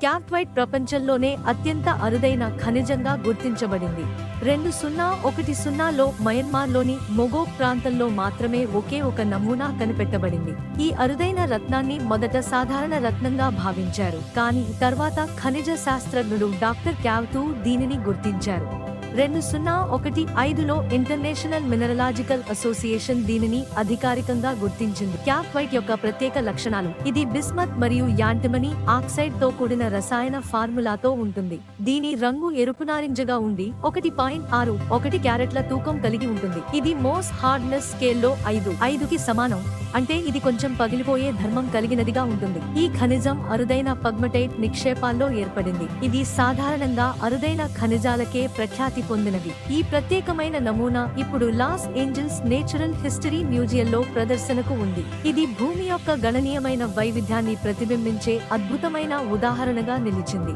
క్యాప్వైట్ ప్రపంచంలోనే అత్యంత అరుదైన ఖనిజంగా గుర్తించబడింది. రెండు సున్నా ఒకటి సున్నాలో మయన్మార్లోని మొగోక్ ప్రాంతంలో మాత్రమే ఒకే ఒక నమూనా కనిపెట్టబడింది. ఈ అరుదైన రత్నాన్ని మొదట సాధారణ రత్నంగా భావించారు. కానీ తర్వాత ఖనిజ శాస్త్రజ్ఞుడు డాక్టర్ క్యావ్తూ దీనిని గుర్తించారు. రెండు సున్నా ఒకటి ఐదులో ఇంటర్నేషనల్ మినరలాజికల్ అసోసియేషన్ దీనిని అధికారికంగా గుర్తించింది. క్యాప్ వైట్ యొక్క ప్రత్యేక లక్షణాలు. ఇది బిస్మత్ మరియు యాంటమనీ ఆక్సైడ్తో కూడిన రసాయన ఫార్ములాతో ఉంటుంది. దీని రంగు ఎరుపు నారింజగా ఉండి ఒకటి పాయింట్ ఆరు ఒకటి క్యారెట్ల తూకం కలిగి ఉంటుంది. ఇది మోస్ హార్డ్నెస్ స్కేల్లో ఐదు. ఐదుకి సమానం. అంటే ఇది కొంచెం పగిలిపోయే ధర్మం కలిగినదిగా ఉంటుంది. ఈ ఖనిజం అరుదైన పగ్మటైట్ నిక్షేపాల్లో ఏర్పడింది. ఇది సాధారణంగా అరుదైన ఖనిజాలకే ప్రఖ్యాతి పొందినది ఈ ప్రత్యేకమైన నమూనా ఇప్పుడు లాస్ ఏంజల్స్ నేచురల్ హిస్టరీ మ్యూజియంలో ప్రదర్శనకు ఉంది. ఇది భూమి యొక్క గణనీయమైన వైవిధ్యాన్ని ప్రతిబింబించే అద్భుతమైన ఉదాహరణగా నిలిచింది.